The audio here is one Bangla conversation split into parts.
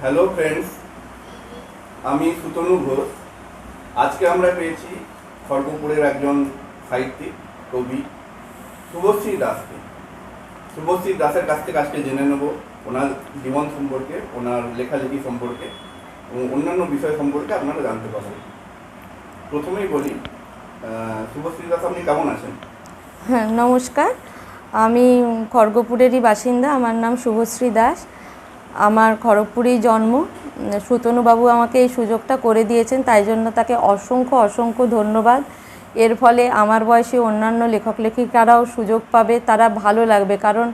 হ্যালো ফ্রেন্ডস, আমি সুতনু ঘোষ। আজকে আমরা পেয়েছি খড়গপুরের একজন সাহিত্যিক, কবি, শুভশ্রী দাসকে। শুভশ্রী দাসের কাছ থেকে আজকে জেনে নেব ওনার জীবন সম্পর্কে, ওনার লেখালেখি সম্পর্কে এবং অন্যান্য বিষয় সম্পর্কে আপনারা জানতে পারবেন। প্রথমেই বলি শুভশ্রী দাস, আপনি কেমন আছেন? হ্যাঁ নমস্কার। আমি খড়গপুরেরই বাসিন্দা। আমার নাম শুভশ্রী দাস। আমার খড়গপুরেই জন্ম। সুতনুবাবু আমাকে এই সুযোগটা করে দিয়েছেন, তাই জন্য তাকে অসংখ্য অসংখ্য ধন্যবাদ। এর ফলে আমার বয়সী অন্যান্য লেখক লেখিকারাও সুযোগ পাবে, তারা ভালো লাগবে, কারণ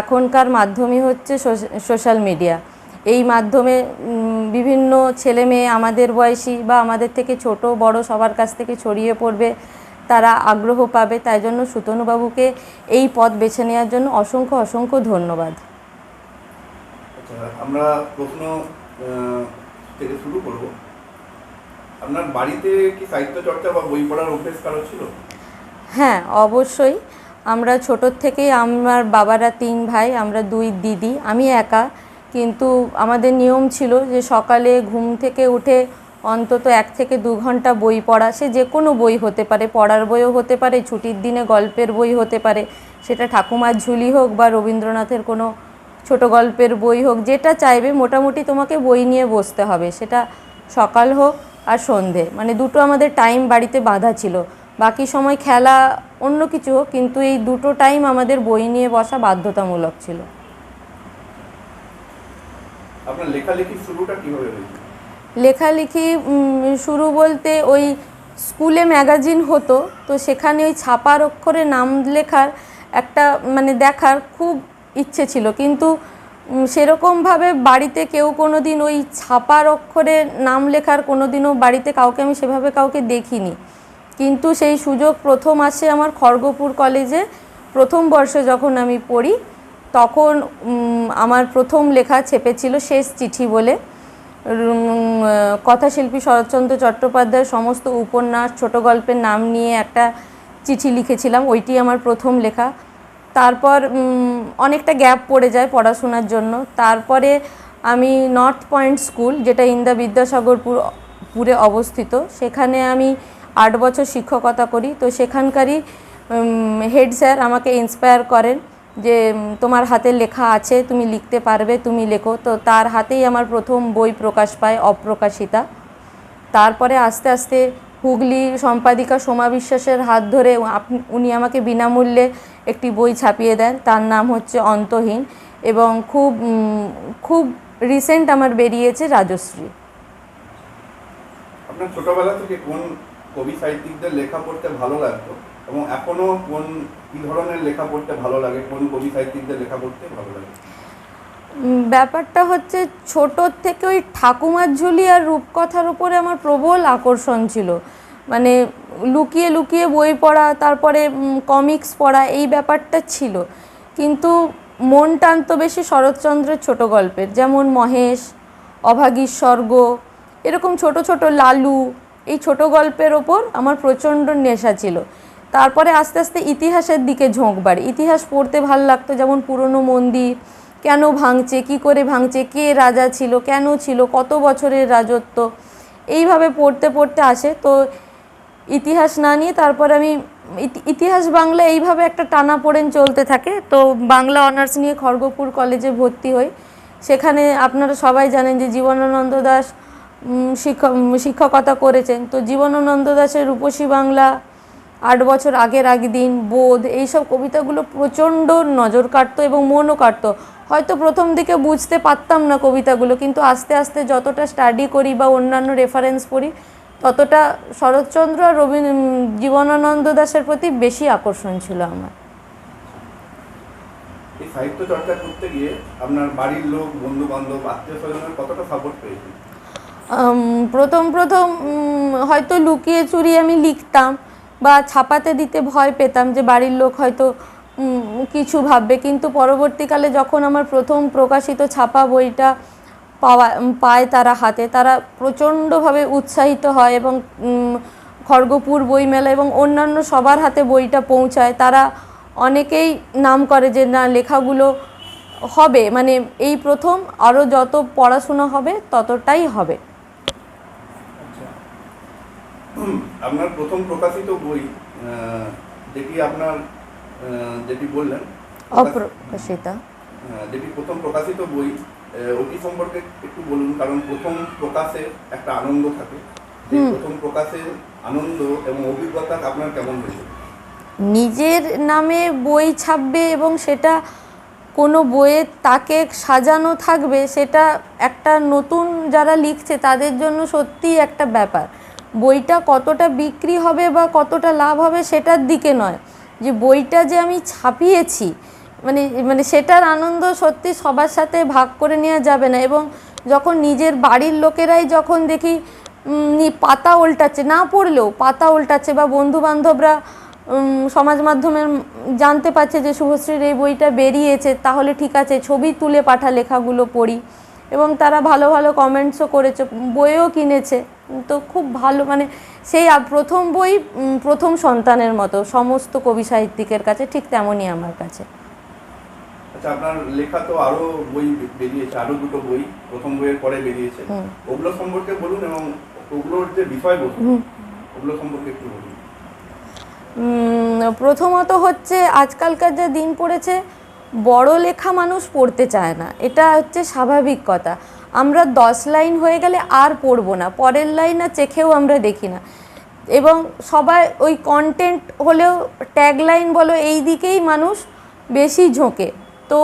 এখনকার মাধ্যমই হচ্ছে সোশ্যাল মিডিয়া। এই মাধ্যমে বিভিন্ন ছেলে মেয়ে আমাদের বয়সী বা আমাদের থেকে ছোট, বড় সবার কাছ থেকে ছড়িয়ে পড়বে, তারা আগ্রহ পাবে, তাই জন্য সুতনুবাবুকে এই পথ বেছে নেওয়ার জন্য অসংখ্য অসংখ্য ধন্যবাদ। আমরা প্রশ্ন থেকে শুরু করব। আপনার বাড়িতে কি সাহিত্য চর্চা বা বই পড়ার অভ্যেস কারও ছিল? হ্যাঁ অবশ্যই। আমরা ছোটোর থেকেই আমার বাবারা তিন ভাই, আমরা দুই দিদি। আমি একা, কিন্তু আমাদের নিয়ম ছিল যে সকালে ঘুম থেকে উঠে অন্তত এক থেকে দু ঘণ্টা বই পড়া। সে যে কোনো বই হতে পারে, পড়ার বইও হতে পারে, ছুটির দিনে গল্পের বই হতে পারে। সেটা ঠাকুমার ঝুলি হোক বা রবীন্দ্রনাথের কোনো ছোট গল্পের বই হোক যেটা চাইবে মোটামুটি তোমাকে বই নিয়ে বসতে হবে। সেটা সকাল হোক আর সন্ধে। মানে দুটো আমাদের টাইম বাড়িতে বাঁধা ছিল। বাকি সময় খেলা অন্য কিছু হোক কিন্তু এই দুটো টাইম আমাদের বই নিয়ে বসা বাধ্যতামূলক ছিল। আপনার লেখালেখির শুরুটা কীভাবে হয়েছিল লেখালেখি শুরু বলতে ওই স্কুলে ম্যাগাজিন হতো তো সেখানে ওই ছাপার অক্ষরে নাম লেখার একটা মানে দেখার খুব ইচ্ছে ছিল। কিন্তু সেরকমভাবে বাড়িতে কেউ কোনো দিন ওই ছাপার অক্ষরে নাম লেখার কোনো দিনও বাড়িতে কাউকে আমি সেভাবে কাউকে দেখিনি। কিন্তু সেই সুযোগ প্রথম আসে আমার খড়গপুর কলেজে, প্রথম বর্ষে যখন আমি পড়ি, তখন আমার প্রথম লেখা ছেপেছিল শেষ চিঠি বলে। কথাশিল্পী শরৎচন্দ্র চট্টোপাধ্যায়ের সমস্ত উপন্যাস ছোট গল্পের নাম নিয়ে একটা চিঠি লিখেছিলাম, ওইটি আমার প্রথম লেখা। তারপর অনেকটা গ্যাপ পড়ে যায় পড়াশোনার জন্য। তারপরে আমি নর্থ পয়েন্ট স্কুল যেটা ইন্দা বিদ্যাসাগরপুর পুরে অবস্থিত, সেখানে আমি আট বছর শিক্ষকতা করি। তো সেখানকারই হেড স্যার আমাকে ইন্সপায়ার করেন যে তোমার হাতে লেখা আছে, তুমি লিখতে পারবে, তুমি লেখো। তো তার হাতেই আমার প্রথম বই প্রকাশ পায়, অপ্রকাশিতা। তারপরে আস্তে আস্তে হুগলি সম্পাদিকা সোমা বিশ্বাসের হাত ধরে উনি আমাকে বিনামূল্যে একটি বই ছাপিয়ে দেন। তার নাম হচ্ছে অন্তহীন এবং খুব খুব রিসেন্ট আমার বেরিয়েছে রাজশ্রী। আপনার ছোটবেলা থেকে কোন কবি সাহিত্যিকদের লেখা পড়তে ভালো লাগতো? এবং এখনও কোন কি ধরনের লেখা পড়তে ভালো লাগে? কোন কবি সাহিত্যিকদের লেখা পড়তে ভালো লাগে? ব্যাপারটা হচ্ছে ছোটোর থেকে ওই ঠাকুমার ঝুলি আর রূপকথার উপরে আমার প্রবল আকর্ষণ ছিল। মানে লুকিয়ে লুকিয়ে বই পড়া, তারপরে কমিক্স পড়া, এই ব্যাপারটা ছিল। কিন্তু মন টানতো বেশি শরৎচন্দ্রের ছোট গল্পের। যেমন মহেশ, অভাগীর স্বর্গ, এরকম ছোট ছোট লালু, এই ছোট গল্পের ওপর আমার প্রচণ্ড নেশা ছিল। তারপরে আস্তে আস্তে ইতিহাসের দিকে ঝোঁক বাড়ে। ইতিহাস পড়তে ভালো লাগতো, যেমন পুরনো মন্দির, কেন ভাঙছে কি করে ভাঙছে কে রাজা ছিল, কেন ছিল, কত বছরের রাজত্ব, এইভাবে পড়তে পড়তে আসে। তো ইতিহাস না নিয়ে তারপর আমি ইতি- ইতিহাস বাংলা এইভাবে একটা টানা পড়েন চলতে থাকে। তো বাংলা অনার্স নিয়ে খড়গপুর কলেজে ভর্তি হই। সেখানে আপনারা সবাই জানেন যে জীবনানন্দ দাস শিক্ষক শিক্ষকতা করেছেন। তো জীবনানন্দ দাসের রূপসী বাংলা, আট বছর আগের আগে দিন বোধ, এইসব কবিতাগুলো প্রচণ্ড নজর কাটতো এবং মনও কাটতো। হয়তো প্রথম দিকে বুঝতে পারতাম না কবিতাগুলো, কিন্তু আস্তে আস্তে যতটা স্টাডি করি বা অন্যান্য রেফারেন্স পড়ি ততটা শরৎচন্দ্র আর রবীন্দ্র জীবনানন্দ দাসের প্রতি বেশি আকর্ষণ ছিল আমার। এই সাহিত্য চর্চা করতে গিয়ে আপনার বাড়ির লোক বন্ধু বান্ধব আত্মীয় স্বজনের কতটা সাপোর্ট পেয়েছেন? প্রথম প্রথম হয়তো লুকিয়ে চুরি আমি লিখতাম বা ছাপাতে দিতে ভয় পেতাম যে বাড়ির লোক হয়তো কিছু ভাববে। কিন্তু পরবর্তীকালে যখন আমার প্রথম প্রকাশিত ছাপা বইটা পাওয়া পায় তারা হাতে। তারা প্রচণ্ডভাবে উৎসাহিত হয় এবং খড়গপুর বইমেলা এবং অন্যান্য সবার হাতে বইটা পৌঁছায়। তারা অনেকেই নাম করে যে না লেখাগুলো হবে। মানে এই প্রথম আরও যত পড়াশোনা হবে ততটাই হবে। আচ্ছা। আপনার প্রথম প্রকাশিত বই যেটি আপনার যেটি বললেন অপ্রকাশিতা। যেটি প্রথম প্রকাশিত বই ওটি সম্পর্কে একটু বলুন কারণ প্রথম প্রকাশে একটা আনন্দ থাকে। প্রথম প্রকাশের আনন্দ এবং অভিজ্ঞতা আপনার কেমন হয়েছে? নিজের নামে বই ছাপবে এবং সেটা কোনো বইয়ে তাকে সাজানো থাকবে সেটা একটা নতুন যারা লিখছে তাদের জন্য সত্যিই একটা ব্যাপার। বইটা কতটা বিক্রি হবে বা কতটা লাভ হবে সেটার দিকে নয়। যে বইটা যে আমি ছাপিয়েছি মানে মানে সেটার আনন্দ সত্যি সবার সাথে ভাগ করে নেওয়া যাবে না। এবং যখন নিজের বাড়ির লোকেরাই যখন দেখি পাতা উল্টাচ্ছে, না পড়লেও পাতা উল্টাচ্ছে বা বন্ধু বান্ধবরা সমাজ মাধ্যমে জানতে পারছে যে শুভশ্রীর এই বইটা বেরিয়েছে, তাহলে ঠিক আছে, ছবি তুলে পাঠা লেখাগুলো পড়ি। এবং তারা ভালো ভালো কমেন্টসও করেছে, বইও কিনেছে। তো খুব ভালো মানে সেই প্রথম বই প্রথম সন্তানের মতো, সমস্ত কবি সাহিত্যিকের কাছে, ঠিক তেমনই আমার কাছে। আচ্ছা আপনার লেখা তো আরও বই বেরিয়েছে আরও দুটো বই প্রথম বইয়ের পরে বেরিয়েছে। ওগুলো সম্পর্কে বলুন এবং ওগুলোর যে বিষয়বস্তু হুম। ওগুলো সম্পর্কে একটু বলুন। প্রথমত হচ্ছে আজকালকার যা দিন পড়েছে বড় লেখা মানুষ পড়তে চায় না। এটা হচ্ছে স্বাভাবিক কথা। আমরা দশ লাইন হয়ে গেলে আর পড়ব না। পরের লাইন আর চেখেও আমরা দেখি না। এবং সবাই ওই কন্টেন্ট হলেও ট্যাগ লাইন বলো এই দিকেই মানুষ বেশি ঝোঁকে। তো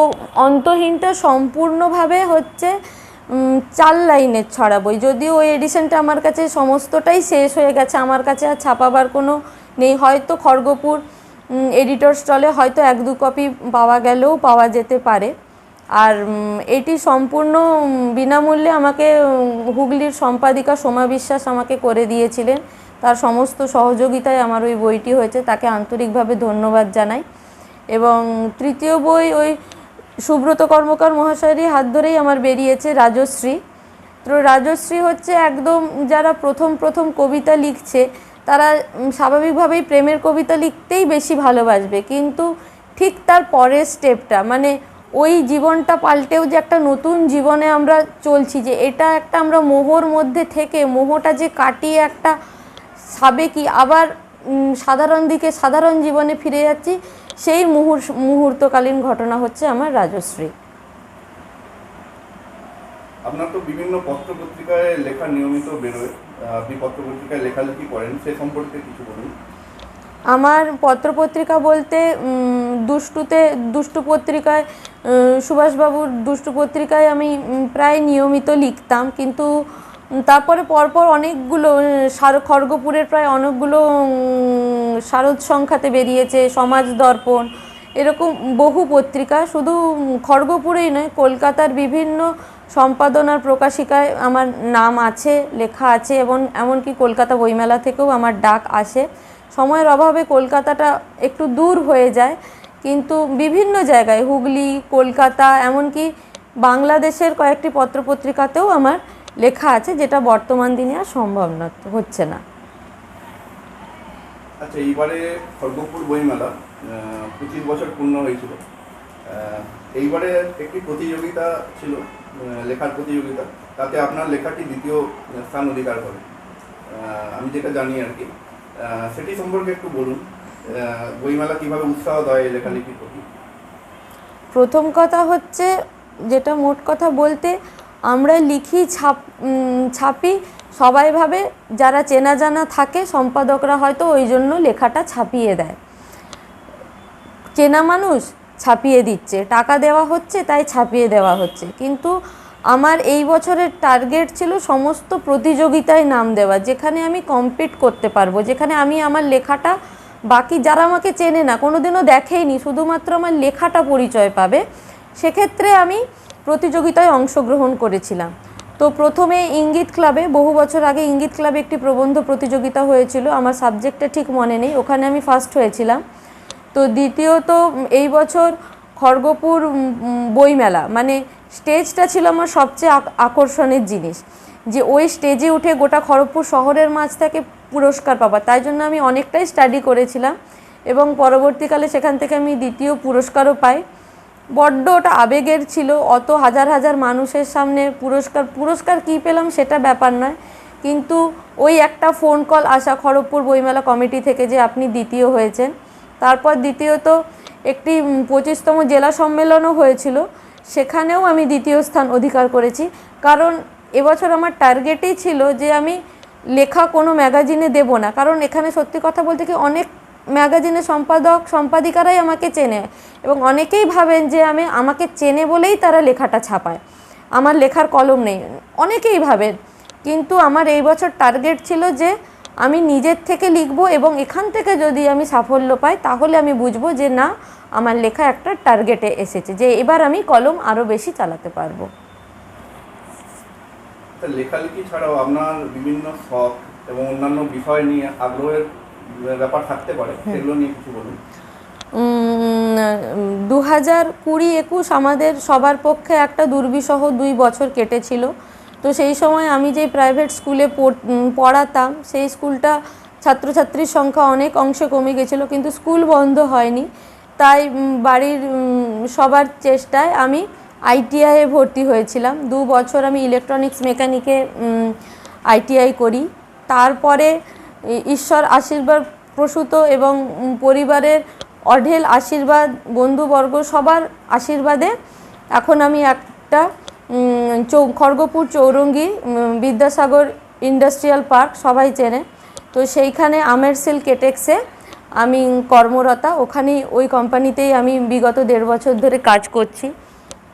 অন্তহীনটা সম্পূর্ণভাবে হচ্ছে চার লাইনের ছড়া বই যদিও ওই এডিশনটা আমার কাছে সমস্তটাই শেষ হয়ে গেছে, আমার কাছে আর ছাপাবার কোনো নেই। হয়তো খড়গপুর এডিটর স্টলে হয়তো এক দু কপি পাওয়া গেলেও পাওয়া যেতে পারে। আর এটি সম্পূর্ণ বিনামূল্যে আমাকে হুগলির সম্পাদিকা সোমা বিশ্বাস আমাকে করে দিয়েছিলেন। তার সমস্ত সহযোগিতায় আমার ওই বইটি হয়েছে। তাকে আন্তরিকভাবে ধন্যবাদ জানাই। এবং তৃতীয় বই ওই সুব্রত কর্মকার মহাশয়েরই হাত ধরেই আমার বেরিয়েছে রাজশ্রী। তো রাজশ্রী হচ্ছে একদম যারা প্রথম প্রথম কবিতা লিখছে, তারা স্বাভাবিকভাবেই প্রেমের কবিতা লিখতেই বেশি ভালোবাসবে। কিন্তু ঠিক তার পরের স্টেপটা মানে ওই জীবনটা পাল্টেও যে একটা নতুন জীবনে আমরা চলছি, যে এটা একটা আমরা মোহর মধ্যে থেকে, মোহটা যে কাটিয়ে একটা সাবেকি আবার সাধারণ দিকে সাধারণ জীবনে ফিরে যাচ্ছি। সেই মুহূর মুহূর্তকালীন ঘটনা হচ্ছে আমার রাজশ্রী। আপনার তো বিভিন্ন পত্র পত্রিকায় লেখা নিয়মিত বেরোয়। আপনি পত্র পত্রিকায় লেখালেখি করেন সে সম্পর্কে কিছু বলুন। আমার পত্রপত্রিকা বলতে দুষ্টুতে দুষ্টু পত্রিকায় সুভাষবাবুর দুষ্টু পত্রিকায় আমি প্রায় নিয়মিত লিখতাম। কিন্তু তারপরে পরপর অনেকগুলো সার, খড়গপুরের প্রায় অনেকগুলো শারদ সংখ্যাতে বেরিয়েছে, সমাজ দর্পণ, এরকম বহু পত্রিকা। শুধু খড়গপুরেই নয়, কলকাতার বিভিন্ন সম্পাদনার প্রকাশিকায় আমার নাম আছে, লেখা আছে, এবং এমনকি কলকাতা বইমেলা থেকেও আমার ডাক আসে। সময়ের অভাবে কলকাতাটা একটু দূর হয়ে যায়, কিন্তু বিভিন্ন জায়গায়, হুগলি, কলকাতা, এমনকি বাংলাদেশের কয়েকটি পত্রপত্রিকাতেও আমার লেখা আছে যেটা বর্তমান দিনে আর সম্ভব না হচ্ছে না। আচ্ছা এইবারে খড়গপুর বইমেলা পঁচিশ বছর পূর্ণ হয়েছিল। এইবারে একটি প্রতিযোগিতা ছিল লেখার প্রতিযোগিতা। তাতে আপনার লেখাটি দ্বিতীয় স্থান অধিকার করে। আমি যেটা জানি আর কি সেটি সম্পর্কে একটু বলুন। বইমেলা কীভাবে উৎসাহ দেয় এই লেখালেখির প্রতি? প্রথম কথা হচ্ছে যেটা মোট কথা বলতে আমরা লিখি, ছাপ ছাপি, সবাই ভাবে, যারা চেনা জানা থাকে, সম্পাদকরা হয়তো ওই জন্য লেখাটা ছাপিয়ে দেয়। চেনা মানুষ ছাপিয়ে দিচ্ছে, টাকা দেওয়া হচ্ছে, তাই ছাপিয়ে দেওয়া হচ্ছে। কিন্তু আমার এই বছরের টার্গেট ছিল সমস্ত প্রতিযোগিতায় নাম দেওয়া, যেখানে আমি কম্পিট করতে পারব, যেখানে আমি আমার লেখাটা, বাকি যারা আমাকে চেনে না, কোনোদিনও দেখেইনি, শুধুমাত্র আমার লেখাটা পরিচয় পাবে, সেক্ষেত্রে আমি প্রতিযোগিতায় অংশগ্রহণ করেছিলাম। তো প্রথমে ইঙ্গিত ক্লাবে, বহু বছর আগে ইঙ্গিত ক্লাবে একটি প্রবন্ধ প্রতিযোগিতা হয়েছিল, আমার সাবজেক্টটা ঠিক মনে নেই, ওখানে আমি ফার্স্ট হয়েছিলাম। তো দ্বিতীয়ত, এই বছর খড়গপুর বইমেলা মানে স্টেজটা ছিল আমার সবচেয়ে আকর্ষণের জিনিস। যে ওই স্টেজে উঠে গোটা খড়গপুর শহরের মাঝ থেকে পুরস্কার পাবা, তাই জন্য আমি অনেকটাই স্টাডি করেছিলাম এবং পরবর্তীকালে সেখান থেকে আমি দ্বিতীয় পুরস্কারও পাই। বড্ড ওটা আবেগের ছিল, অত হাজার হাজার মানুষের সামনে পুরস্কার পুরস্কার কী পেলাম সেটা ব্যাপার নয়। কিন্তু ওই একটা ফোন কল আসা খড়গপুর বইমেলা কমিটি থেকে যে আপনি দ্বিতীয় হয়েছেন। তারপর দ্বিতীয়ত একটি পঁচিশতম জেলা সম্মেলনও হয়েছিল। সেখানেও আমি দ্বিতীয় স্থান অধিকার করেছি। কারণ এবছর আমার টার্গেটই ছিল যে আমি লেখা কোনো ম্যাগাজিনে দেব না। কারণ এখানে সত্যি কথা বলতে কি অনেক ম্যাগাজিনের সম্পাদক, সম্পাদিকারাই আমাকে চেনে এবং অনেকেই ভাবেন যে আমি আমাকে চেনে বলেই তারা লেখাটা ছাপায়। আমার লেখার কলম নেই, অনেকেই ভাবেন। কিন্তু আমার এই বছর টার্গেট ছিল যে আমি নিজের থেকে লিখব এবং এখান থেকে যদি আমি সাফল্য পাই, তাহলে আমি বুঝব যে না, আমার লেখা একটা টার্গেটে এসেছে যে এবার আমি কলম আরও বেশি চালাতে পারব। লেখালেখি ছাড়াও আপনার বিভিন্ন শখ এবং অন্যান্য বিষয় নিয়ে আগ্রহের ব্যাপার থাকতে পারে সেগুলো নিয়ে কিছু বলুন। দু হাজার কুড়ি একুশ আমাদের সবার পক্ষে একটা দুর্বিষহ দুই বছর কেটেছিল। তো সেই সময় আমি যেই প্রাইভেট স্কুলে পড়- পড়াতাম সেই স্কুলটা ছাত্রছাত্রীর সংখ্যা অনেক অংশে কমে গেছিল কিন্তু স্কুল বন্ধ হয়নি। তাই বাড়ির সবার চেষ্টায় আমি আইটিআইয়ে ভর্তি হয়েছিলাম। দু বছর আমি ইলেকট্রনিক্স মেকানিকে আইটিআই করি। তারপরে ঈশ্বর আশীর্বাদ প্রসূত এবং পরিবারের অঢেল আশীর্বাদ, বন্ধুবর্গ সবার আশীর্বাদে এখন আমি একটা চৌ, খড়গপুর চৌরঙ্গি বিদ্যাসাগর ইন্ডাস্ট্রিয়াল পার্ক সবাই চেনে। তো সেইখানে আমের সেল কেটেক্সে আমি কর্মরতা, ওখানেই ওই কোম্পানিতেই আমি বিগত দেড় বছর ধরে কাজ করছি।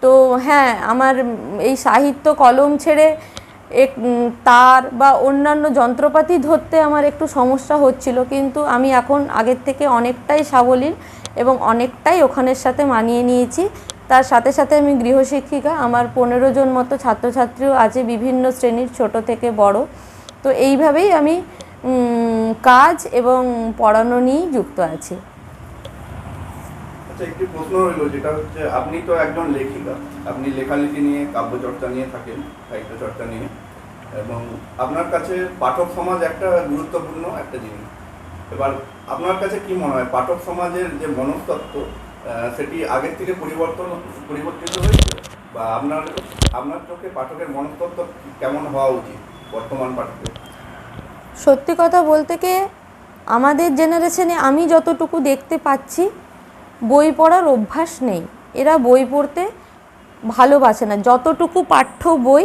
তো হ্যাঁ আমার এই সাহিত্য কলম ছেড়ে এক তার বা অন্যান্য যন্ত্রপাতি ধরতে আমার একটু সমস্যা হচ্ছিল, কিন্তু আমি এখন আগের থেকে অনেকটাই সাবলীল এবং অনেকটাই ওখানের সাথে মানিয়ে নিয়েছি। তার সাথে সাথে আমি গৃহশিক্ষিকা, আমার পনেরো জন মতো ছাত্রছাত্রীও আছে, বিভিন্ন শ্রেণির ছোট থেকে বড়। তো এইভাবেই আমি কাজ এবং পড়ানো নিয়েই যুক্ত আছি। আচ্ছা একটি প্রশ্ন রইল, যেটা হচ্ছে আপনি তো একজন লেখিকা। আপনি লেখালেখি নিয়ে কাব্য চর্চা নিয়ে থাকেন সাহিত্য চর্চা নিয়ে। এবং আপনার কাছে পাঠক সমাজ একটা গুরুত্বপূর্ণ একটা জিনিস। এবার আপনার কাছে কি মনে হয়, পাঠক সমাজের যে মনস্তত্ত্ব সেটি আগের থেকে পরিবর্তন, পরিবর্তিত হয়েছে? বা আপনার আপনার চোখে পাঠকের মনস্তত্ত্ব কেমন হওয়া উচিত, বর্তমান পাঠকের? সত্যি কথা বলতে কি, আমাদের জেনারেশনে আমি যতটুকু দেখতে পাচ্ছি বই পড়ার অভ্যাস নেই। এরা বই পড়তে ভালোবাসে না। যতটুকু পাঠ্য বই,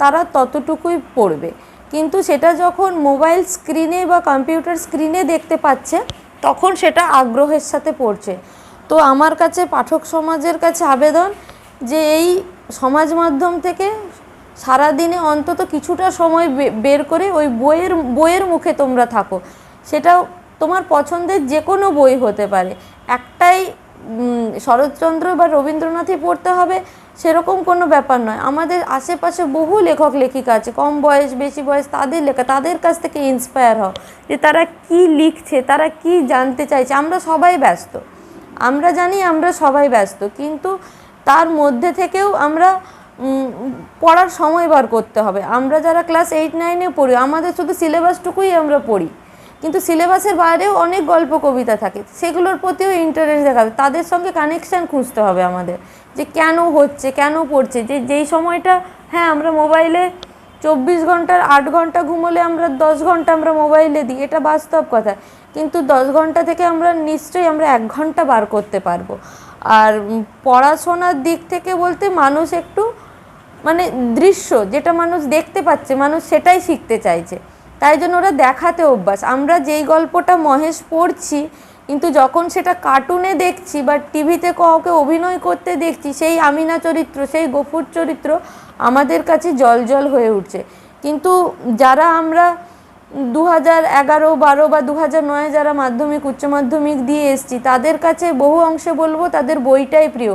তারা ততটুকুই পড়বে। কিন্তু সেটা যখন মোবাইল স্ক্রিনে বা কম্পিউটার স্ক্রিনে দেখতে পাচ্ছে, তখন সেটা আগ্রহের সাথে পড়ছে। তো আমার কাছে পাঠক সমাজের কাছে আবেদন যে এই সমাজ মাধ্যম থেকে সারাদিনে অন্তত কিছুটা সময় বের করে ওই বইয়ের বইয়ের মুখে তোমরা থাকো। সেটা তোমার পছন্দের যে কোনো বই হতে পারে। একটাই উম, শরৎচন্দ্র বা রবীন্দ্রনাথই পড়তে হবে সেরকম কোনো ব্যাপার নয়। আমাদের আশেপাশে বহু লেখক লেখিকা আছে কম বয়স বেশি বয়স তাদের লেখা তাদের কাছ থেকে ইন্সপায়ার হও যে তারা কি লিখছে তারা কি জানতে চাইছে। আমরা সবাই ব্যস্ত। আমরা জানি আমরা সবাই ব্যস্ত কিন্তু তার মধ্যে থেকেও আমরা পড়ার সময় বার করতে হবে। আমরা যারা ক্লাস এইট নাইনে পড়ি আমাদের শুধু সিলেবাসটুকুই আমরা পড়ি। কিন্তু সিলেবাসের বাইরেও অনেক গল্প, কবিতা থাকে। সেগুলোর প্রতিও ইন্টারেস্ট দেখাবে। তাদের সঙ্গে কানেকশান খুঁজতে হবে আমাদের। যে কেন হচ্ছে, কেন পড়ছে? যে, যেই সময়টা হ্যাঁ আমরা মোবাইলে চব্বিশ ঘণ্টার আট ঘণ্টা ঘুমোলে আমরা দশ ঘণ্টা আমরা মোবাইলে দিই। এটা বাস্তব কথা। কিন্তু দশ ঘণ্টা থেকে আমরা নিশ্চয়ই আমরা এক ঘণ্টা বার করতে পারব। আর পড়াশোনার দিক থেকে বলতে মানুষ একটু মানে দৃশ্য, যেটা মানুষ দেখতে পাচ্ছে, মানুষ সেটাই শিখতে চাইছে। তাই জন্য ওরা দেখাতে অভ্যাস। আমরা যেই গল্পটা মহেশ পড়ছি, কিন্তু যখন সেটা কার্টুনে দেখছি বা টিভিতে কাউকে অভিনয় করতে দেখছি, সেই আমিনা চরিত্র, সেই গফুর চরিত্র আমাদের কাছে জল জল হয়ে উঠছে। কিন্তু যারা আমরা দু হাজার এগারো, বারো বা দু হাজার নয় যারা মাধ্যমিক, উচ্চ মাধ্যমিক দিয়ে এসছি, তাদের কাছে বহু অংশে বলব তাদের বইটাই প্রিয়।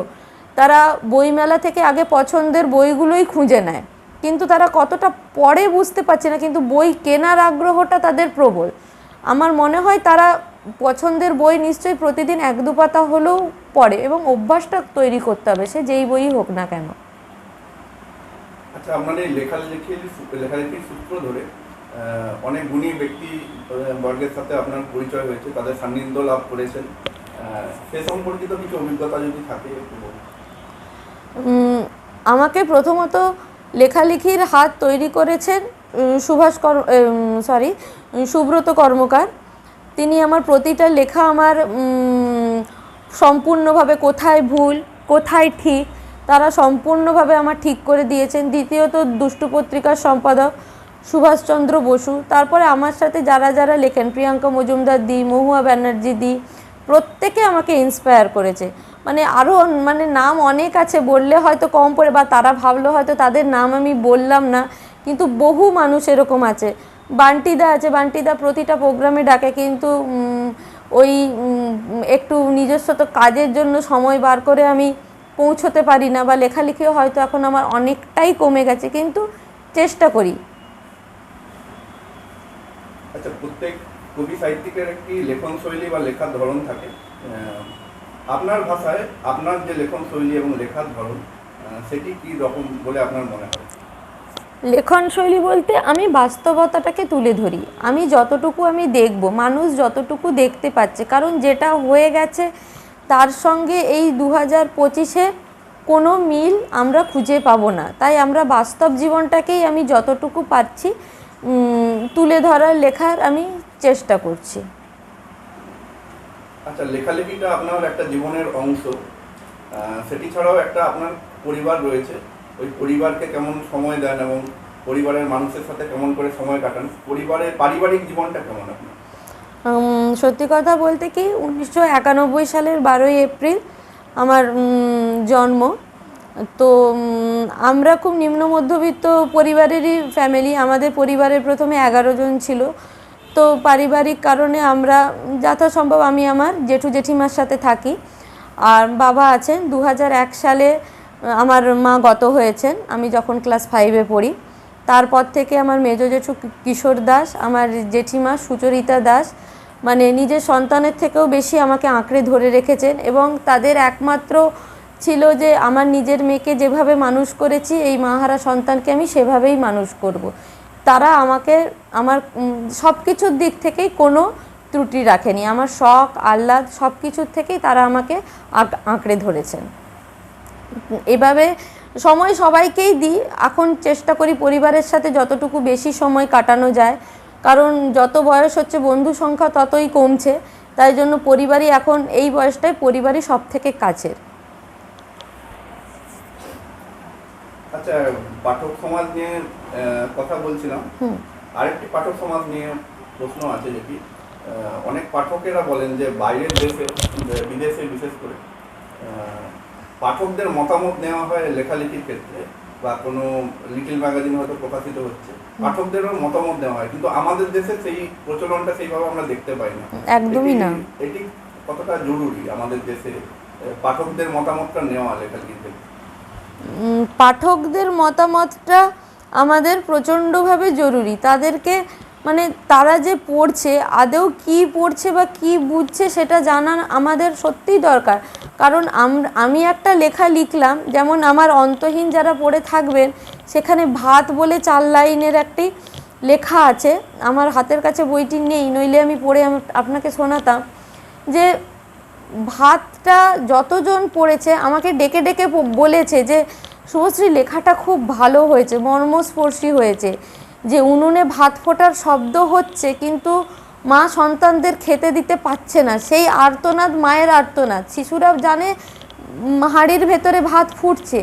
তারা বইমেলা থেকে আগে পছন্দের বইগুলোই খুঁজে নেয়। কিন্তু তারা কতটা পড়ে বুঝতে পারছে না কিন্তু বই কেনার আগ্রহটা তাদের প্রবল। আমার মনে হয় তারা পছন্দের বই নিশ্চয়ই প্রতিদিন এক দু পাতা হলেও পড়ে এবং অভ্যাসটা তৈরি করতে হবে সে যেই বই হোক না কেন। আচ্ছা আপনার এই লেখালেখির লেখালেখির সূত্র ধরে অনেক গুণী ব্যক্তি বর্গের সাথে আপনার পরিচয় হয়েছে তাদের সান্নিধ্য লাভ করেছেন। সে সম্পর্কিত কিছু অভিজ্ঞতা যদি থাকে আমাকে প্রথমত লেখালেখির হাত তৈরি করেছেন সুভাষ কর সরি সুব্রত কর্মকার। তিনি আমার প্রতিটা লেখা আমার সম্পূর্ণভাবে কোথায় ভুল, কোথায় ঠিক, তারা সম্পূর্ণভাবে আমার ঠিক করে দিয়েছেন। দ্বিতীয়ত দুষ্টু পত্রিকার সম্পাদক সুভাষচন্দ্র বসু। তারপরে আমার সাথে যারা যারা লেখেন, প্রিয়াঙ্কা মজুমদার দি, মহুয়া ব্যানার্জি দি, প্রত্যেকে আমাকে ইন্সপায়ার করেছে। মানে আরও মানে নাম অনেক আছে, বললে হয়তো কম পড়ে, বা তারা ভাবলো হয়তো তাদের নাম আমি বললাম না, কিন্তু বহু মানুষ এরকম আছে। বান্টিদা আছে, বান্টিদা প্রতিটা প্রোগ্রামে ডাকে, কিন্তু ওই একটু নিজস্ব তো কাজের জন্য সময় বার করে আমি পৌঁছতে পারি না, বা লেখালেখিও হয়তো এখন আমার অনেকটাই কমে গেছে, কিন্তু চেষ্টা করি। আচ্ছা প্রত্যেক কবি সাহিত্যিকের একটি লেখন শৈলী বা লেখার ধরন থাকে। আপনার ভাষায় আপনার যে লেখন শৈলী এবং লেখার ধরন সেটি কি রকম বলে আপনার মনে হয়? লেখন শৈলী বলতে আমি বাস্তবতাটাকে তুলে ধরি। আমি যতটুকু আমি দেখব, মানুষ যতটুকু দেখতে পাচ্ছে, কারণ যেটা হয়ে গেছে তার সঙ্গে এই দু হাজার পঁচিশে কোনো মিল আমরা খুঁজে পাবো না। তাই আমরা বাস্তব জীবনটাকেই আমি যতটুকু পারছি তুলে ধরার লেখার আমি চেষ্টা করছি। আচ্ছা লেখালেখিটা আপনার একটা জীবনের অংশ। সেটি ছাড়াও একটা আপনার পরিবার রয়েছে। ওই পরিবারকে কেমন সময় দেন এবং পরিবারের মানুষের সাথে কেমন করে সময় কাটান? পরিবারের পারিবারিক জীবনটা কেমন আপনার? সত্যি কথা বলতে কি, উনিশশো একানব্বই সালের বারোই এপ্রিল আমার জন্ম। তো আমরা খুব নিম্ন মধ্যবিত্ত পরিবারেরই ফ্যামিলি আমাদের পরিবারের প্রথমে এগারো জন ছিল। তো পারিবারিক কারণে আমরা, যথাসম্ভব আমি আমার জেঠু জেঠিমার সাথে থাকি আর বাবা আছেন দু সালে আমার মা গত হয়েছেন, আমি যখন ক্লাস ফাইভে পড়ি তারপর থেকে আমার মেজ জেঠু কিশোর দাস, আমার জেঠিমা সুচরিতা দাস মানে নিজের সন্তানের থেকেও বেশি আমাকে আঁকড়ে ধরে রেখেছেন এবং তাদের একমাত্র ছিল যে, আমার নিজের মেয়েকে যেভাবে মানুষ করেছি, এই মাহারা সন্তানকে আমি সেভাবেই মানুষ করব। তারা আমাকে, আমার সব কিছুর দিক থেকেই কোনো ত্রুটি রাখেনি। আমার শখ, আহ্লাদ সব কিছুর থেকেই তারা আমাকে আঁক- আঁকড়ে ধরেছেন। এভাবে সময় সবাইকেই দিই। এখন চেষ্টা করি পরিবারের সাথে যতটুকু বেশি সময় কাটানো যায়। কারণ যত বয়স হচ্ছে বন্ধু সংখ্যা ততই কমছে। তাই জন্য পরিবারই এখন, এই বয়সটায় পরিবারই সব থেকে কাছের। আচ্ছা পাঠক সমাজ নিয়ে কথা বলছিলাম। আরেকটি পাঠক সমাজ নিয়ে প্রশ্ন আছে যেটি অনেক পাঠকেরা বলেন যে বাইরের দেশে বিদেশে বিশেষ করে পাঠকদের মতামত নেওয়া হয় লেখালেখির ক্ষেত্রে বা কোনো লিটিল ম্যাগাজিন হয়তো প্রকাশিত হচ্ছে। পাঠকদেরও মতামত নেওয়া হয় কিন্তু আমাদের দেশে সেই প্রচলনটা সেইভাবে আমরা দেখতে পাই না। একদমই না। এটি- কতটা জরুরি আমাদের দেশে পাঠকদের মতামতটা নেওয়া লেখালেখির ক্ষেত্রে? পাঠকদের মতামতটা আমাদের প্রচণ্ডভাবে জরুরি। তাদেরকে মানে তারা যে পড়ছে আদেও কি পড়ছে বা কি বুঝছে সেটা জানা আমাদের সত্যিই দরকার। কারণ আমি একটা লেখা লিখলাম, যেমন আমার অন্তহীন যারা পড়ে থাকবেন, সেখানে ভাত বলে চার লাইনের একটি লেখা আছে। আমার হাতের কাছে বইটি নেই, নইলে আমি পড়ে আপনাকে শোনাতাম যে ভাতটা যতজন পড়েছে, আমাকে ডেকে ডেকে বলেছে যে, শুভশ্রী, লেখাটা খুব ভালো হয়েছে, মর্মস্পর্শী হয়েছে। যে উনুনে ভাত ফোটার শব্দ হচ্ছে, কিন্তু মা সন্তানদের খেতে দিতে পারছে না। সেই আর্তনাদ, মায়ের আর্তনাদ। শিশুরা জানে হাঁড়ির ভেতরে ভাত ফুটছে।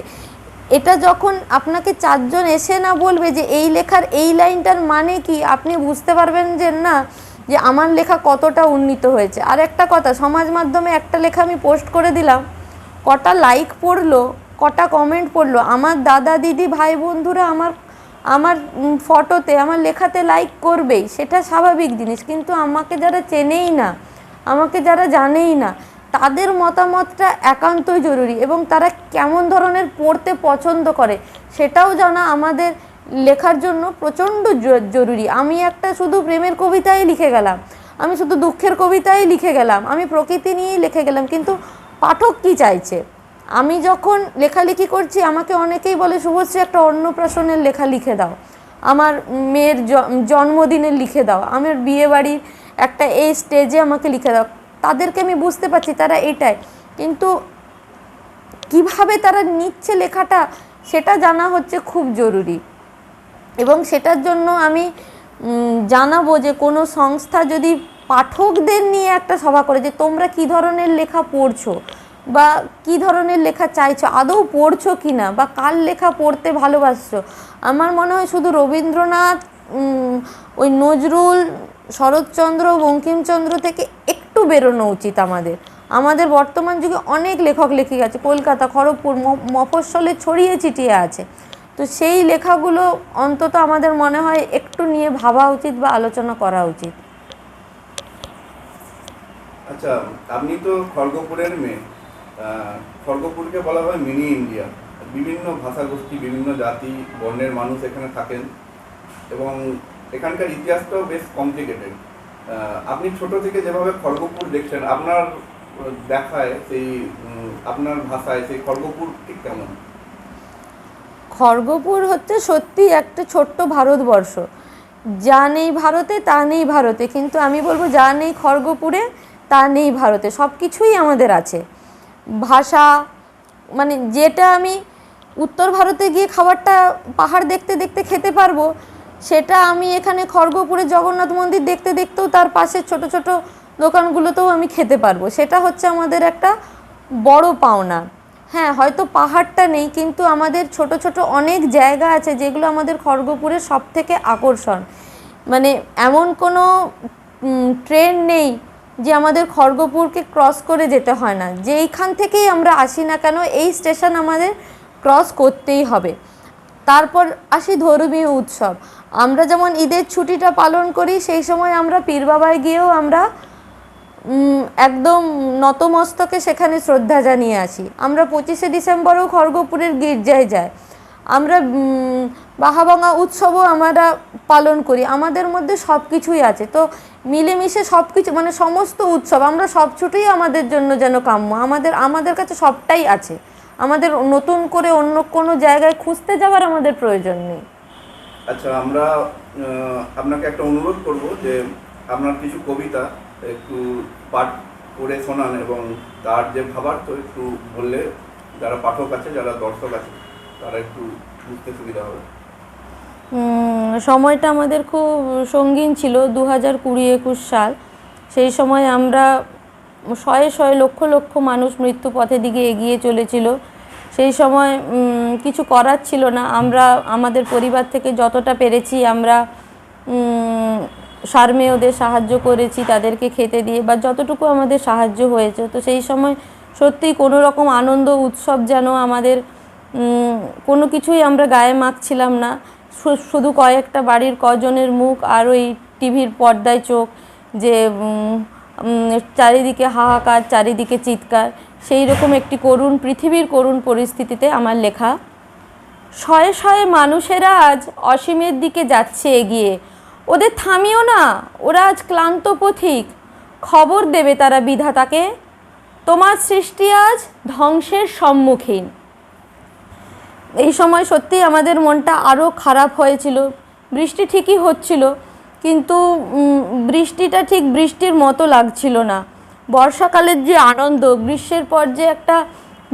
এটা যখন আপনাকে চারজন এসে না বলবে যে, এই লেখার এই লাইনটার মানে কি? আপনি বুঝতে পারবেন যে, না যে আমার লেখা কতটা উন্নীত হয়েছে। আর একটা কথা, সমাজ মাধ্যমে একটা লেখা আমি পোস্ট করে দিলাম, কটা লাইক পড়ল, কটা কমেন্ট পড়ল, আমার দাদা দিদি, ভাই বন্ধুরা আমার আমার ফটোতে আমার লেখাতে লাইক করবেই, সেটা স্বাভাবিক জিনিস। কিন্তু আমাকে যারা চেনেই না, আমাকে যারা জানেই না, তাদের মতামতটা একান্তই জরুরি এবং তারা কেমন ধরনের পড়তে পছন্দ করে, সেটাও জানা আমাদের লেখার জন্য প্রচণ্ড জরুরি। আমি একটা শুধু প্রেমের কবিতাই লিখে গেলাম। আমি শুধু দুঃখের কবিতাই লিখে গেলাম। আমি প্রকৃতি নিয়েই লিখে গেলাম। কিন্তু পাঠক কি চাইছে? আমি যখন লেখালেখি করছি, আমাকে অনেকেই বলে শুভশ্রী একটা অন্নপ্রাশনের লেখা লিখে দাও। আমার মেয়ের জন্মদিনের লিখে দাও। আমার বিয়ে বাড়ির একটা এই স্টেজে আমাকে লিখে দাও। তাদেরকে আমি বুঝতে পারছি, তারা এটাই। কিন্তু কীভাবে তারা নিচ্ছে লেখাটা, সেটা জানা হচ্ছে খুব জরুরি। এবং সেটার জন্য আমি জানাব যে কোনো সংস্থা যদি পাঠকদের নিয়ে একটা সভা করে যে তোমরা কি ধরনের লেখা পড়ছো বা কি ধরনের লেখা চাইছো, আদৌ পড়ছো কি না বা কার লেখা পড়তে ভালোবাসছো, আমার মনে হয় শুধু রবীন্দ্রনাথ ওই নজরুল, শরৎচন্দ্র, বঙ্কিমচন্দ্র থেকে একটু বেরোনো উচিত আমাদের। আমাদের বর্তমান যুগে অনেক লেখক লেখিকা আছে, কলকাতা, খড়গপুর মফস্বলে ছড়িয়ে ছিটিয়ে আছে। তো সেই লেখাগুলো অন্তত আমাদের মনে হয় একটু নিয়ে ভাবা উচিত বা আলোচনা করা উচিত। আচ্ছা আপনি তো খড়গপুরের মেয়ে। খড়গপুরকে বলা হয় মিনি ইন্ডিয়া। বিভিন্ন ভাষাগোষ্ঠী, বিভিন্ন জাতি, বর্ণের মানুষ এখানে থাকেন এবং এখানকার ইতিহাসটাও বেশ কমপ্লিকেটেড আপনি ছোট থেকে যেভাবে খড়গপুর দেখছেন, আপনার দেখায় সেই আপনার ভাষায় সেই খড়গপুর ঠিক কেমন? খড়গপুর হচ্ছে সত্যি একটা ছোট্ট ভারতবর্ষ। যা নেই ভারতে, তা নেই ভারতে। কিন্তু আমি বলব, যা নেই খড়গপুরে, তা নেই ভারতে। সব কিছুই আমাদের আছে। ভাষা মানে যেটা আমি উত্তর ভারতে গিয়ে খাবারটা পাহাড় দেখতে দেখতে খেতে পারব, সেটা আমি এখানে খড়গপুরে জগন্নাথ মন্দির দেখতে দেখতেও তার পাশে ছোট ছোট দোকানগুলোতেও আমি খেতে পারব। সেটা হচ্ছে আমাদের একটা বড় পাওনা। হ্যাঁ হয়তো পাহাড়টা নেই, কিন্তু আমাদের ছোট ছোট অনেক জায়গা আছে যেগুলো আমাদের খড়গপুরের সব থেকে আকর্ষণ। মানে এমন কোনো ট্রেন নেই যে আমাদের খড়গপুরকে ক্রস করে যেতে হয় না। যেইখান থেকেই আমরা আসি না কেন, এই স্টেশন আমাদের ক্রস করতেই হবে। তারপর আসি ধর্মীয় উৎসব। আমরা যেমন ঈদের ছুটিটা পালন করি, সেই সময় আমরা পীর বাবায় গিয়েও আমরা একদম নতমস্তকে সেখানে শ্রদ্ধা জানিয়ে আসি। আমরা পঁচিশে ডিসেম্বরেও খড়গপুরের গির্জায় যাই। আমরা বাহাবাঙা উৎসবও আমরা পালন করি। আমাদের মধ্যে সব কিছুই আছে। তো মিলেমিশে সব কিছু মানে সমস্ত উৎসব, আমরা সব ছুটেই আমাদের জন্য যেন কাম্য। আমাদের আমাদের কাছে সবটাই আছে। আমাদের নতুন করে অন্য কোনো জায়গায় খুঁজতে যাওয়ার আমাদের প্রয়োজন নেই। আচ্ছা আমরা আপনাকে একটা অনুরোধ করব যে আপনার কিছু কবিতা একটু পাঠ করে শোনান এবং তার যে ভাবার্থ একটু বললে যারা পাঠক আছে, যারা দর্শক আছে, তারা একটু বুঝতে সুবিধা হবে। সময়টা আমাদের খুব সঙ্গীন ছিল দু হাজার কুড়ি একুশ সাল। সেই সময় আমরা শয়ে শয়ে লক্ষ লক্ষ মানুষ মৃত্যু পথের দিকে এগিয়ে চলেছিল। সেই সময় কিছু করার ছিল না। আমরা, আমাদের পরিবার থেকে যতটা পেরেছি আমরা সারমেয়দের সাহায্য করেছি তাদেরকে খেতে দিয়ে বা যতটুকু আমাদের সাহায্য হয়েছে। তো সেই সময় সত্যিই কোনো রকম আনন্দ, উৎসব যেন আমাদের কোনো কিছুই আমরা গায়ে মাখছিলাম না। শুধু কয়েকটা বাড়ির কজনের মুখ আর ওই টিভির পর্দায় চোখ যে চারিদিকে হাহাকার, চারিদিকে চিৎকার, সেই রকম একটি করুণ, পৃথিবীর করুণ পরিস্থিতিতে আমার লেখা, শয়ে শয়ে মানুষেরা আজ অসীমের দিকে যাচ্ছে এগিয়ে। ওদের থামিও না, ওরা আজ ক্লান্ত পথিক। খবর দেবে তারা বিধাতাকে, তোমার সৃষ্টি আজ ধ্বংসের সম্মুখীন। এই সময় সত্যি আমাদের মনটা আরও খারাপ হয়েছিল, বৃষ্টি ঠিকই হচ্ছিল, কিন্তু বৃষ্টিটা ঠিক বৃষ্টির মতো লাগছিল না। বর্ষাকালের যে আনন্দ, গ্রীষ্মের পর যে একটা,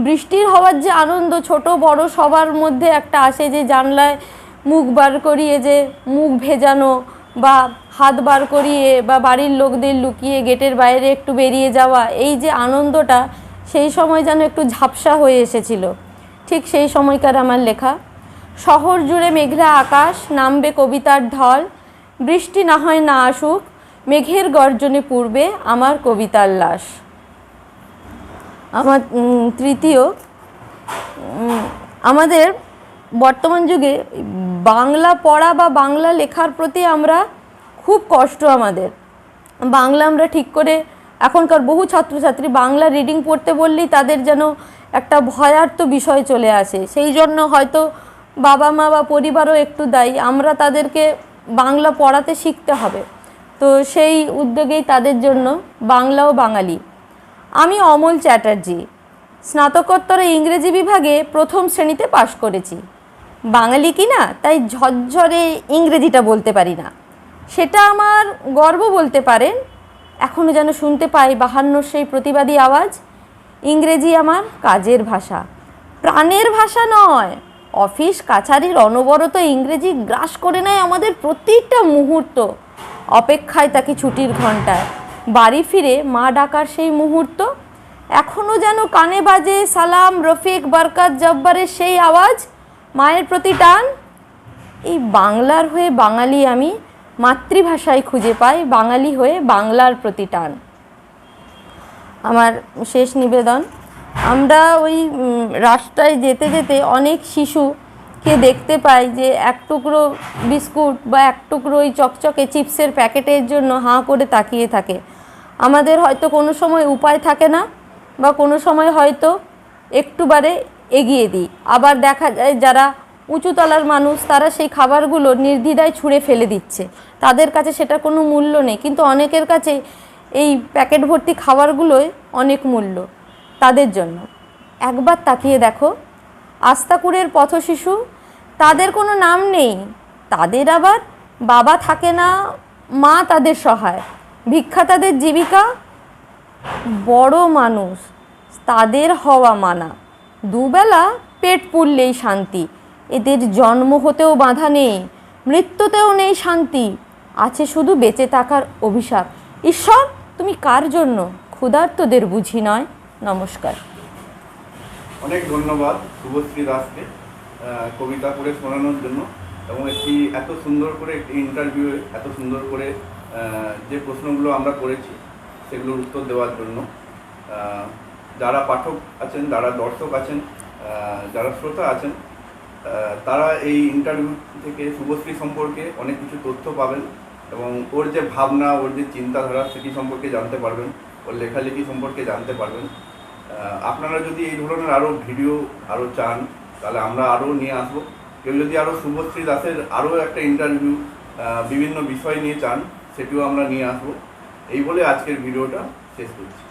বৃষ্টির হওয়ার যে আনন্দ, ছোট বড় সবার মধ্যে একটা আসে যে জানলায় মুখ বার করিয়ে যে মুখ ভেজানো বা হাত বার করিয়ে বা বাড়ির লোকদের লুকিয়ে গেটের বাইরে একটু বেরিয়ে যাওয়া, এই যে আনন্দটা সেই সময় যেন একটু ঝাপসা হয়ে এসেছিল। ঠিক সেই সময়কার আমার লেখা, শহর জুড়ে মেঘলা আকাশ, নামবে কবিতার ঢল, বৃষ্টি না হয় না আসুক, মেঘের গর্জনে পূর্বে আমার কবিতার লাশ। আমার তৃতীয় আমাদের বর্তমান যুগে বাংলা পড়া বা বাংলা লেখার প্রতি আমরা খুব কষ্ট আমাদের। বাংলা আমরা ঠিক করে এখনকার বহু ছাত্রছাত্রী বাংলা রিডিং পড়তে বললেই তাদের যেন একটা ভয়ার্থ বিষয় চলে আসে। সেই জন্য হয়তো বাবা মা বা পরিবারও একটু দায়ী। আমরা তাদেরকে বাংলা পড়াতে শিখতে হবে। তো সেই উদ্যোগেই তাদের জন্য বাংলা ও বাঙালি। আমি অমল চ্যাটার্জি, স্নাতকোত্তর ইংরেজি বিভাগে প্রথম শ্রেণীতে পাশ করেছি। বাঙালি কি না তাই ঝরঝরে ইংরেজিটা বলতে পারি না। সেটা আমার গর্ব বলতে পারেন এখনও যেন শুনতে পাই বাহান্নর সেই প্রতিবাদী আওয়াজ। ইংরেজি আমার কাজের ভাষা। প্রাণের ভাষা নয়, অফিস কাছারির অনবরত ইংরেজি গ্রাস করে নেয় আমাদের প্রতিটা মুহূর্ত। অপেক্ষায় তাকে ছুটির ঘন্টায় বাড়ি ফিরে মা ডাকার সেই মুহূর্ত। এখনও যেন কানে বাজে সালাম, রফিক, বরকত, জব্বারের সেই আওয়াজ। মায়ের প্রতি টান? এই বাংলার হয়ে বাঙালি আমি মাতৃভাষায় খুঁজে পাই, বাঙালি হয়ে বাংলার প্রতি টান। আমার শেষ নিবেদন, আমরা ওই রাস্তায় যেতে যেতে অনেক শিশুকে দেখতে পাই যে এক টুকরো বিস্কুট বা এক টুকরো ওই চকচকে চিপসের প্যাকেটের জন্য হাঁ করে তাকিয়ে থাকে। আমাদের হয়তো কোনো সময় উপায় থাকে না বা কোনো সময় হয়তো একটুবারে এগিয়ে দিই। আবার দেখা যায় যারা উঁচুতলার মানুষ, তারা সেই খাবারগুলো নির্দ্বিধায় ছুঁড়ে ফেলে দিচ্ছে। তাদের কাছে সেটা কোনো মূল্য নেই। কিন্তু অনেকের কাছে এই প্যাকেট ভর্তি খাবারগুলোই অনেক মূল্য তাদের জন্য। একবার তাকিয়ে দেখো, আস্তাকুরের পথশিশু, তাদের কোনো নাম নেই। তাদের আবার বাবা থাকে না, মা তাদের সহায়। ভিক্ষা তাদের জীবিকা। বড় মানুষ, তাদের হওয়া মানা। দুবেলা পেট পুড়লেই শান্তি। এদের জন্ম হতেও বাধা নেই, মৃত্যুতেও নেই শান্তি। আছে শুধু বেঁচে থাকার অভিশাপ। ঈশ্বর, তুমি কার জন্য? ক্ষুধার্তদের বুঝি নয়। নমস্কার। অনেক ধন্যবাদ শুভশ্রী দাসকে কবিতা করে শোনানোর জন্য এবং একটি এত সুন্দর করে একটি ইন্টারভিউ এত সুন্দর করে যে প্রশ্নগুলো আমরা করেছি, সেগুলোর উত্তর দেওয়ার জন্য। যারা পাঠক আছেন, যারা দর্শক আছেন যারা শ্রোতা আছেন তারা এই ইন্টারভিউ থেকে শুভশ্রী সম্পর্কে অনেক কিছু তথ্য পাবেন এবং ওর যে ভাবনা, ওর যে চিন্তাধারা সেটি সম্পর্কে জানতে পারবেন, ওর লেখালেখি সম্পর্কে জানতে পারবেন। আপনারা যদি এই ধরনের আরও ভিডিও আরও চান, তাহলে আমরা আরও নিয়ে আসব। কেউ যদি আরও শুভশ্রী দাসের আরও একটা ইন্টারভিউ বিভিন্ন বিষয় নিয়ে চান, সেটিও আমরা নিয়ে আসব। এই বলে আজকের ভিডিওটা শেষ করছি।